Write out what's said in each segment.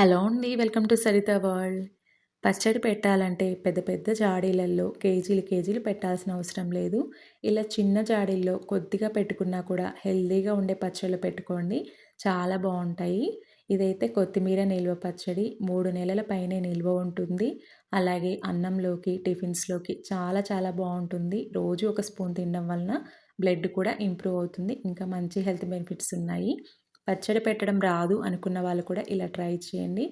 Hello అండి welcome to Saritha world. పచ్చడి పెట్టాలంటే పెద్ద పెద్ద జాడీలలో కేజీలు కేజీలు పెట్టాల్సిన అవసరం లేదు. ఇలా చిన్న జాడీల్లో కొద్దిగా పెట్టుకున్నా కూడా హెల్తీగా ఉండే పచ్చళ్ళు పెట్టుకోండి. చాలా బాగుంటాయి. ఇదైతే కొత్తిమీర నిల్వ పచ్చడి మూడు నెలల పైనే నిల్వ ఉంటుంది. అలాగే అన్నంలోకి టిఫిన్స్లోకి చాలా చాలా బాగుంటుంది. రోజు ఒక స్పూన్ తినడం వలన బ్లడ్ కూడా ఇంప్రూవ్ అవుతుంది. ఇంకా మంచి హెల్త్ బెనిఫిట్స్ ఉన్నాయి. పచ్చడి పెట్టడం రాదు అనుకున్న వాళ్ళు కూడా ఇలా ట్రై చేయండి.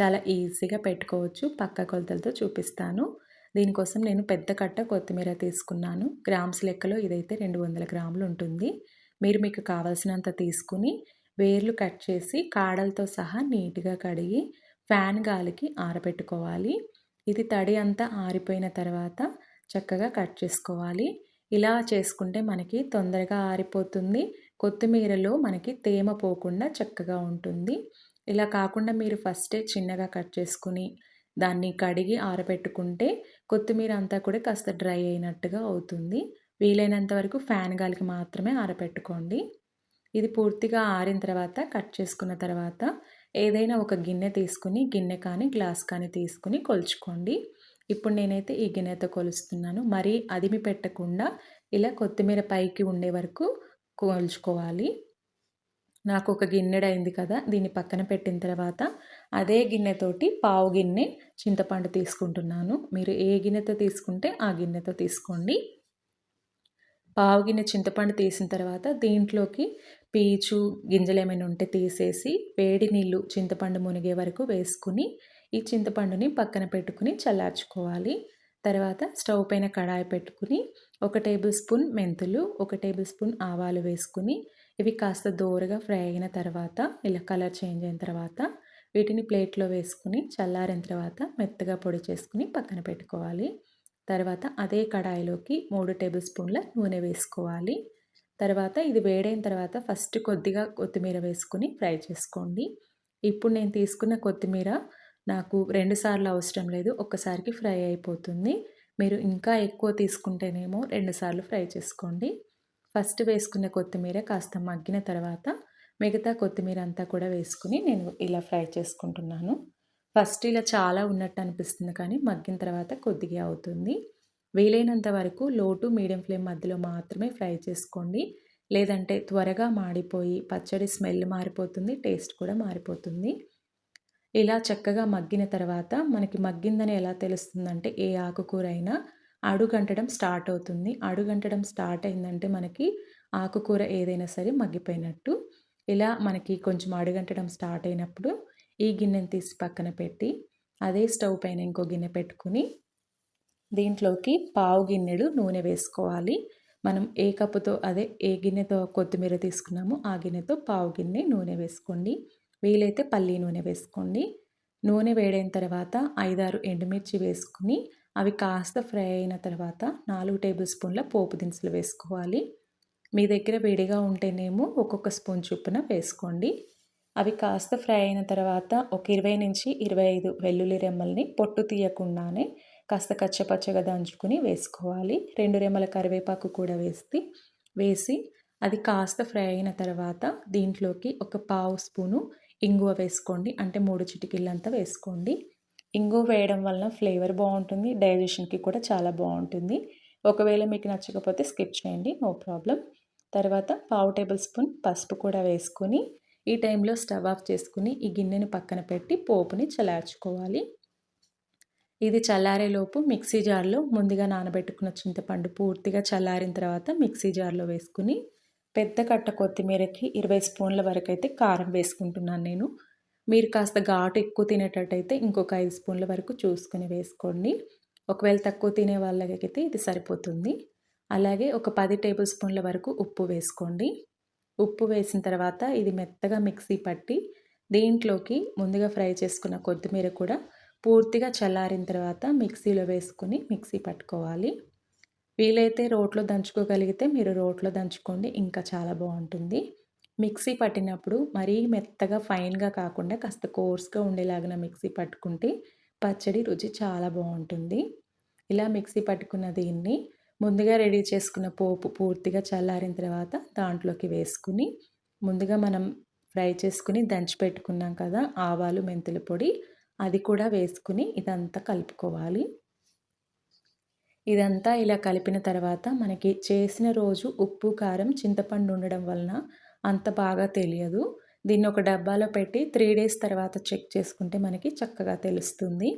చాలా ఈజీగా పెట్టుకోవచ్చు. పక్క కొలతలతో చూపిస్తాను. దీనికోసం నేను పెద్ద కట్ట కొత్తిమీర తీసుకున్నాను. గ్రామ్స్ లెక్కలో ఇదైతే రెండు వందల గ్రాములు ఉంటుంది. మీరు మీకు కావలసినంత తీసుకుని వేర్లు కట్ చేసి కాడలతో సహా నీట్గా కడిగి ఫ్యాన్ గాలికి ఆరబెట్టుకోవాలి. ఇది తడి అంతా ఆరిపోయిన తర్వాత చక్కగా కట్ చేసుకోవాలి. ఇలా చేసుకుంటే మనకి తొందరగా ఆరిపోతుంది. కొత్తిమీరలో మనకి తేమ పోకుండా చక్కగా ఉంటుంది. ఇలా కాకుండా మీరు ఫస్టే చిన్నగా కట్ చేసుకుని దాన్ని కడిగి ఆరబెట్టుకుంటే కొత్తిమీర అంతా కూడా కాస్త డ్రై అయినట్టుగా అవుతుంది. వీలైనంత వరకు ఫ్యాన్ గాలికి మాత్రమే ఆరబెట్టుకోండి. ఇది పూర్తిగా ఆరిన తర్వాత కట్ చేసుకున్న తర్వాత ఏదైనా ఒక గిన్నె తీసుకుని గిన్నె కానీ గ్లాస్ కానీ తీసుకుని కొలుచుకోండి. ఇప్పుడు నేనైతే ఈ గిన్నెతో కొలుస్తున్నాను. మరీ అదిమి పెట్టకుండా ఇలా కొత్తిమీర పైకి ఉండే వరకు కూల్చుకోవాలి. నాకు ఒక గిన్నెడు అయింది కదా దీన్ని పక్కన పెట్టిన తర్వాత అదే గిన్నెతోటి పావు గిన్నె చింతపండు తీసుకుంటున్నాను. మీరు ఏ గిన్నెతో తీసుకుంటే ఆ గిన్నెతో తీసుకోండి. పావు గిన్నె చింతపండు తీసిన తర్వాత దీంట్లోకి పీచు గింజలు ఏమైనా ఉంటే తీసేసి వేడి నీళ్ళు చింతపండు మునిగే వరకు వేసుకుని ఈ చింతపండుని పక్కన పెట్టుకుని చల్లార్చుకోవాలి. తర్వాత స్టవ్ పైన కడాయి పెట్టుకుని ఒక టేబుల్ స్పూన్ మెంతులు ఒక టేబుల్ స్పూన్ ఆవాలు వేసుకుని ఇవి కాస్త దోరగా ఫ్రై అయిన తర్వాత ఇలా కలర్ చేంజ్ అయిన తర్వాత వీటిని ప్లేట్లో వేసుకుని చల్లారిన తర్వాత మెత్తగా పొడి చేసుకుని పక్కన పెట్టుకోవాలి. తర్వాత అదే కడాయిలోకి మూడు టేబుల్ స్పూన్ల నూనె వేసుకోవాలి. తర్వాత ఇది వేడైన తర్వాత ఫస్ట్ కొద్దిగా కొత్తిమీర వేసుకుని ఫ్రై చేసుకోండి. ఇప్పుడు నేను తీసుకున్న కొత్తిమీర నాకు రెండుసార్లు అవసరం లేదు ఒక్కసారికి ఫ్రై అయిపోతుంది. మీరు ఇంకా ఎక్కువ తీసుకుంటేనేమో రెండుసార్లు ఫ్రై చేసుకోండి. ఫస్ట్ వేసుకున్న కొత్తిమీర కాస్త మగ్గిన తర్వాత మిగతా కొత్తిమీర అంతా కూడా వేసుకుని నేను ఇలా ఫ్రై చేసుకుంటున్నాను. ఫస్ట్ ఇలా చాలా ఉన్నట్టు అనిపిస్తుంది కానీ మగ్గిన తర్వాత కొద్దిగా అవుతుంది. వీలైనంత వరకు లో టు మీడియం ఫ్లేమ్ మధ్యలో మాత్రమే ఫ్రై చేసుకోండి. లేదంటే త్వరగా మాడిపోయి పచ్చడి స్మెల్ మారిపోతుంది టేస్ట్ కూడా మారిపోతుంది. ఇలా చక్కగా మగ్గిన తర్వాత మనకి మగ్గిందని ఎలా తెలుస్తుందంటే ఏ ఆకుకూర అయినా అడుగంటడం స్టార్ట్ అవుతుంది. అడుగంటడం స్టార్ట్ అయిందంటే మనకి ఆకుకూర ఏదైనా సరే మగ్గిపోయినట్టు. ఇలా మనకి కొంచెం అడుగంటడం స్టార్ట్ అయినప్పుడు ఈ గిన్నెని తీసి పక్కన పెట్టి అదే స్టవ్ పైన ఇంకో గిన్నె పెట్టుకుని దీంట్లోకి పావు గిన్నెడు నూనె వేసుకోవాలి. మనం ఏ కప్పుతో అదే ఏ గిన్నెతో కొత్తిమీర తీసుకున్నామో ఆ గిన్నెతో పావు గిన్నె నూనె వేసుకోండి. వీలైతే పల్లి నూనె వేసుకోండి. నూనె వేడైన తర్వాత ఐదారు ఎండుమిర్చి వేసుకుని అవి కాస్త ఫ్రై అయిన తర్వాత నాలుగు టేబుల్ స్పూన్ల పోపు దినుసులు వేసుకోవాలి. మీ దగ్గర వేడిగా ఉంటేనేమో ఒక్కొక్క స్పూన్ చొప్పున వేసుకోండి. అవి కాస్త ఫ్రై అయిన తర్వాత ఒక ఇరవై నుంచి ఇరవై ఐదు వెల్లుల్లి రెమ్మల్ని పొట్టు తీయకుండానే కాస్త కచ్చపచ్చగా దంచుకుని వేసుకోవాలి. రెండు రెమ్మల కరివేపాకు కూడా వేసి వేసి అది కాస్త ఫ్రై అయిన తర్వాత దీంట్లోకి ఒక పావు స్పూను ఇంగువ వేసుకోండి. అంటే మూడు చిటికీలంతా వేసుకోండి. ఇంగువ వేయడం వలన ఫ్లేవర్ బాగుంటుంది. డైజెషన్కి కూడా చాలా బాగుంటుంది. ఒకవేళ మీకు నచ్చకపోతే స్కిప్ చేయండి. No problem. తర్వాత పావు టేబుల్ స్పూన్ పసుపు కూడా వేసుకొని ఈ టైంలో స్టవ్ ఆఫ్ చేసుకుని ఈ గిన్నెని పక్కన పెట్టి పోపుని చల్లార్చుకోవాలి. ఇది చల్లారేలోపు మిక్సీ జార్లో ముందుగా నానబెట్టుకున్న చింతపండు పూర్తిగా చల్లారిన తర్వాత మిక్సీ జార్లో వేసుకుని పెద్ద కట్ట కొత్తిమీరకి ఇరవై స్పూన్ల వరకు అయితే కారం వేసుకుంటున్నాను నేను. మీరు కాస్త ఘాటు ఎక్కువ తినేటట్టయితే ఇంకొక ఐదు స్పూన్ల వరకు చూసుకొని వేసుకోండి. ఒకవేళ తక్కువ తినే వాళ్ళకైతే ఇది సరిపోతుంది. అలాగే ఒక పది టేబుల్ స్పూన్ల వరకు ఉప్పు వేసుకోండి. ఉప్పు వేసిన తర్వాత ఇది మెత్తగా మిక్సీ పట్టి దీంట్లోకి ముందుగా ఫ్రై చేసుకున్న కొత్తిమీర కూడా పూర్తిగా చల్లారిన తర్వాత మిక్సీలో వేసుకుని మిక్సీ పట్టుకోవాలి. వీలైతే రోట్లో దంచుకోగలిగితే మీరు రోట్లో దంచుకోండి. ఇంకా చాలా బాగుంటుంది. మిక్సీ పట్టినప్పుడు మరీ మెత్తగా ఫైన్గా కాకుండా కాస్త కోర్స్గా ఉండేలాగిన మిక్సీ పట్టుకుంటే పచ్చడి రుచి చాలా బాగుంటుంది. ఇలా మిక్సీ పట్టుకున్న దీన్ని ముందుగా రెడీ చేసుకున్న పోపు పూర్తిగా చల్లారిన తర్వాత దాంట్లోకి వేసుకుని ముందుగా మనం ఫ్రై చేసుకుని దంచి పెట్టుకున్నాం కదా ఆవాలు మెంతుల పొడి అది కూడా వేసుకుని ఇదంతా కలుపుకోవాలి. ఇదంతా ఇలా కలిపిన తర్వాత మనకి చేసిన రోజు ఉప్పు కారం చింతపండు ఉండడం వలన అంత బాగా తెలియదు. దీన్ని ఒక డబ్బాలో పెట్టి త్రీ డేస్ తర్వాత చెక్ చేసుకుంటే మనకి చక్కగా తెలుస్తుంది.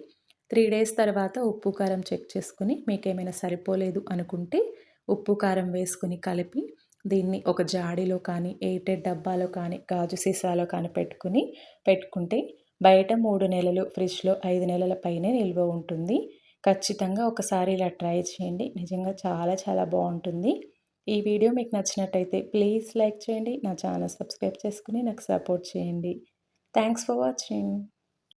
త్రీ డేస్ తర్వాత ఉప్పు కారం చెక్ చేసుకుని మీకు ఏమైనా సరిపోలేదు అనుకుంటే ఉప్పు కారం వేసుకుని కలిపి దీన్ని ఒక జాడీలో కానీ ఎయిటెడ్ డబ్బాలో కానీ గాజు సీసాలో కానీ పెట్టుకుని పెట్టుకుంటే బయట మూడు నెలలు ఫ్రిడ్జ్లో ఐదు నెలల పైనే నిల్వ ఉంటుంది. ఖచ్చితంగా ఒకసారి ఇలా ట్రై చేయండి. నిజంగా చాలా చాలా బాగుంటుంది. ఈ వీడియో మీకు నచ్చినట్టయితే ప్లీజ్ లైక్ చేయండి. నా ఛానల్ సబ్స్క్రైబ్ చేసుకుని నాకు సపోర్ట్ చేయండి. Thanks for watching.